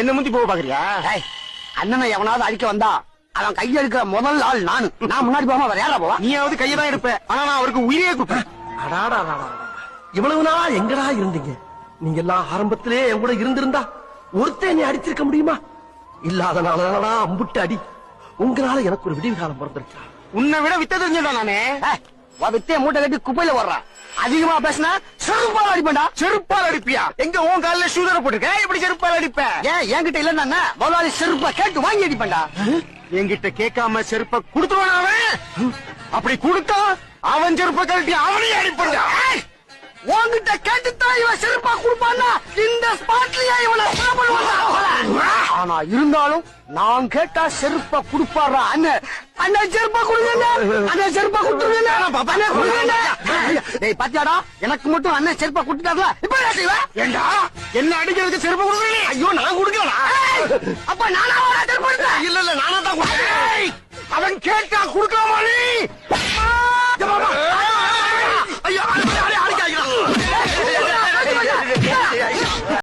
என்ன முந்தி போக பாக்குறியா அண்ணனை எவனாவது அடிக்க வந்தா அவன் கைய எடுக்கிற முதல் ஆள் நானு. நான் முன்னாடி போகாம வேற யாரா போவா? நீயாவது கையை தான் எடுப்ப. ஆனா நான் அவருக்கு உயிரே கொடுப்பேன். அடாடாடாடா. இவ்வளவு நாள் எங்கடா இருந்தீங்க? நீங்க எல்லாம் ஆரம்பத்திலே என் கூட இருந்திருந்தா ஒருத்தன் நீ அடிச்சிருக்க முடியுமா? இல்லாதனாலதானடா அம்புட்டு அடி. உங்களால எனக்கு ஒரு விடிவு காலம் பிறந்திருக்கா உன்னை விட வித்த தெரிஞ்சதா நானே. வித்தைய மூட்டை கட்டி குப்பையில வர்றான் அதிகமா பேசினா செருப்பால் அடிப்பேன்டா. செருப்பால் அடிப்பியா? எங்க உன் காலில் ஷூதர போட்டுருக்க? எப்படி செருப்பால் அடிப்ப? ஏன் என்கிட்ட இல்லன்னா முதலாளி செருப்பா கேட்டு வாங்கி அடிப்பேன்டா. என்கிட்ட கேட்காம செருப்ப கொடுத்துருவான் அவன்? அப்படி கொடுத்தா அவன் செருப்ப கழட்டி அவனையும் அடிப்பா ஏய், உன்கிட்ட கேட்டுத்தான் இவன் செருப்பா கொடுப்பான்னா இந்த ஸ்பாட்லயே இவனை கொலை பண்ணுவான்டா. ஆனா இருந்தாலும் நான் கேட்டா செருப்பா கொடுப்பாரா? அண்ணன் அண்ணன் செருப்பா கொடுங்க அண்ணன் செருப்பா கொடுத்துருங்க பாத்தியாடா எனக்கு மட்டும் அண்ணன் செருப்பா கொடுத்துட்டாங்களா? இப்ப என்ன செய்வ? ஏண்டா? என்ன அடிக்கிறதுக்கு செருப்பு கொடுக்கல ஐயோ நான் கொடுக்கலடா. ஏய், அப்ப நானா செருப்பு? இல்ல இல்ல நானா தான் அவன் கேட்டா கொடுக்கலாமா நீ?